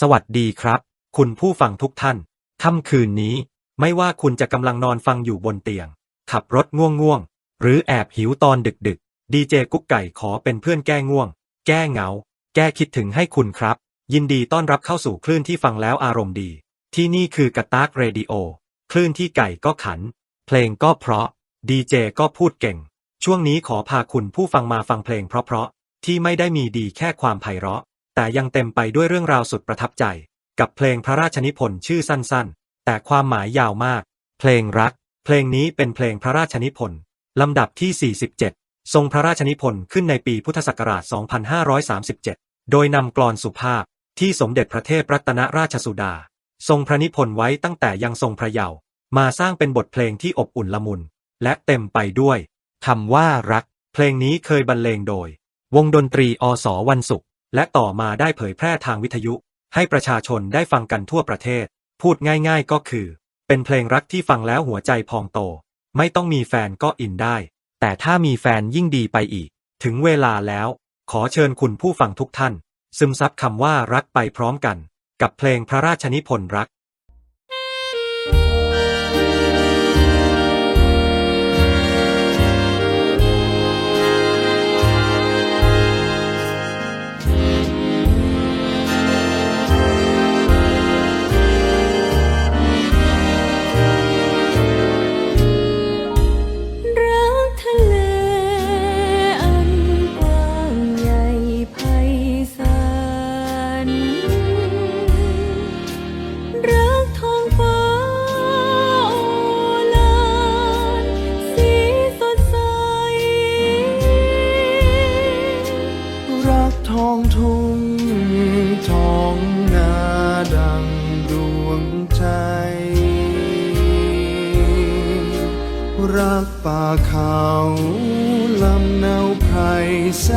สวัสดีครับ คุณผู้ฟังทุกท่าน ค่ำคืนนี้ ไม่ว่าคุณจะกำลังนอนฟังอยู่บนเตียง ขับรถง่วงง่วงๆหรือแอบหิวตอนดึกๆดีเจกุ๊กไก่ขอเป็นเพื่อนแก้ง่วง แก้เหงา แก้คิดถึงให้คุณครับ ยินดีต้อนรับเข้าสู่คลื่นที่ฟังแล้วอารมณ์ดี ที่นี่คือกระตากเรดิโอคลื่นที่ไก่ก็ขัน เพลงก็เพราะ ดีเจก็พูดเก่ง ช่วงนี้ขอพาคุณผู้ฟังมาฟังเพลงเพราะๆที่ไม่ได้มีดีแค่ความไพเราะ แต่ยังเต็มไปด้วยเรื่องราวสุดประทับใจ กับเพลงพระราชนิพนธ์ชื่อสั้นๆ แต่ความหมายยาวมาก เพลงรัก เพลงนี้เป็นเพลงพระราชนิพนธ์ลำดับที่ 47 ทรงพระราชนิพนธ์ขึ้นในปีพุทธศักราช 2537 โดยนำกลอนสุภาพที่สมเด็จพระเทพรัตนราชสุดา ทรงพระนิพนธ์ไว้ตั้งแต่ยังทรงพระเยาว์มาสร้างเป็นบทเพลงที่อบอุ่นละมุน และเต็มไปด้วยคำว่ารัก เพลงนี้เคยบรรเลงโดย วงดนตรีอสวันศุกร์ และต่อมาได้เผยแพร่ทางวิทยุ ให้ประชาชนได้ฟังกันทั่วประเทศ พูดง่ายๆก็คือ เป็นเพลงรักที่ฟังแล้วหัวใจพองโต ไม่ต้องมีแฟนก็อินได้ แต่ถ้ามีแฟนยิ่งดีไปอีก ถึงเวลาแล้ว ขอเชิญคุณผู้ฟังทุกท่าน ซึมซับคำว่ารักไปพร้อมกัน กับเพลงพระราชนิพนธ์รัก รักป่าเขาลำเนาไพรแส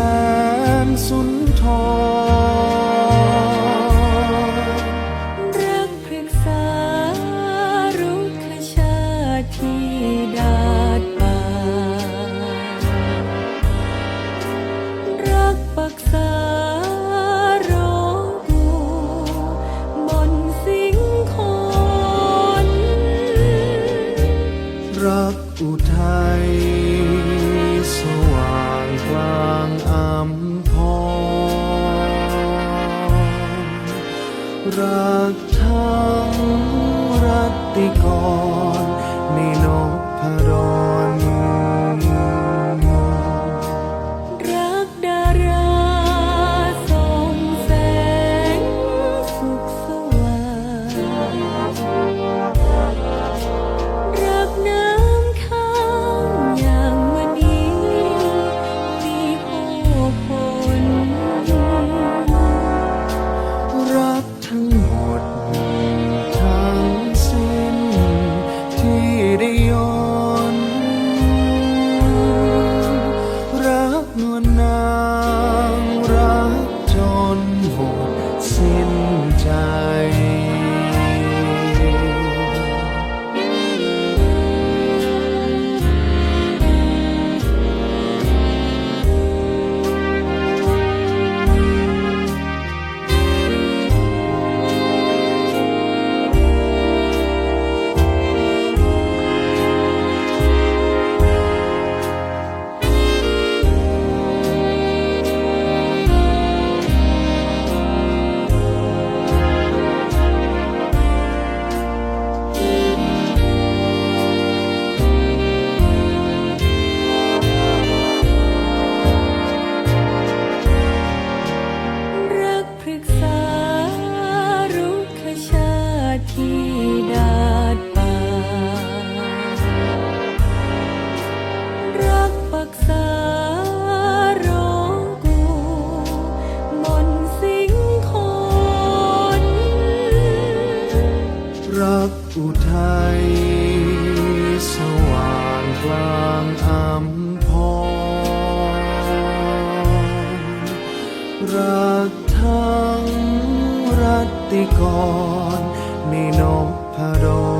นสุนทร องกูบนสิงคอนรักอุทัยสว่างกลางอัมพรรักทั้งรัตติกรในนพดล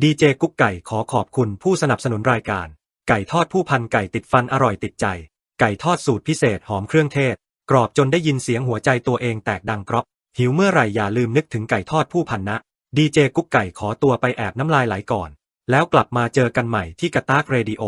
ดีเจกุ๊กไก่ขอขอบคุณผู้สนับสนุนรายการ ไก่ทอดผู้พันไก่ติดฟันอร่อยติดใจ ไก่ทอดสูตรพิเศษหอมเครื่องเทศ กรอบจนได้ยินเสียงหัวใจตัวเองแตกดังกรอบหิวเมื่อไหร่อย่าลืมนึกถึงไก่ทอดผู้พันนะดีเจกุ๊กไก่ขอตัวไปแอบน้ำลายไหลก่อน แล้วกลับมาเจอกันใหม่ที่กระตากเรดิโอ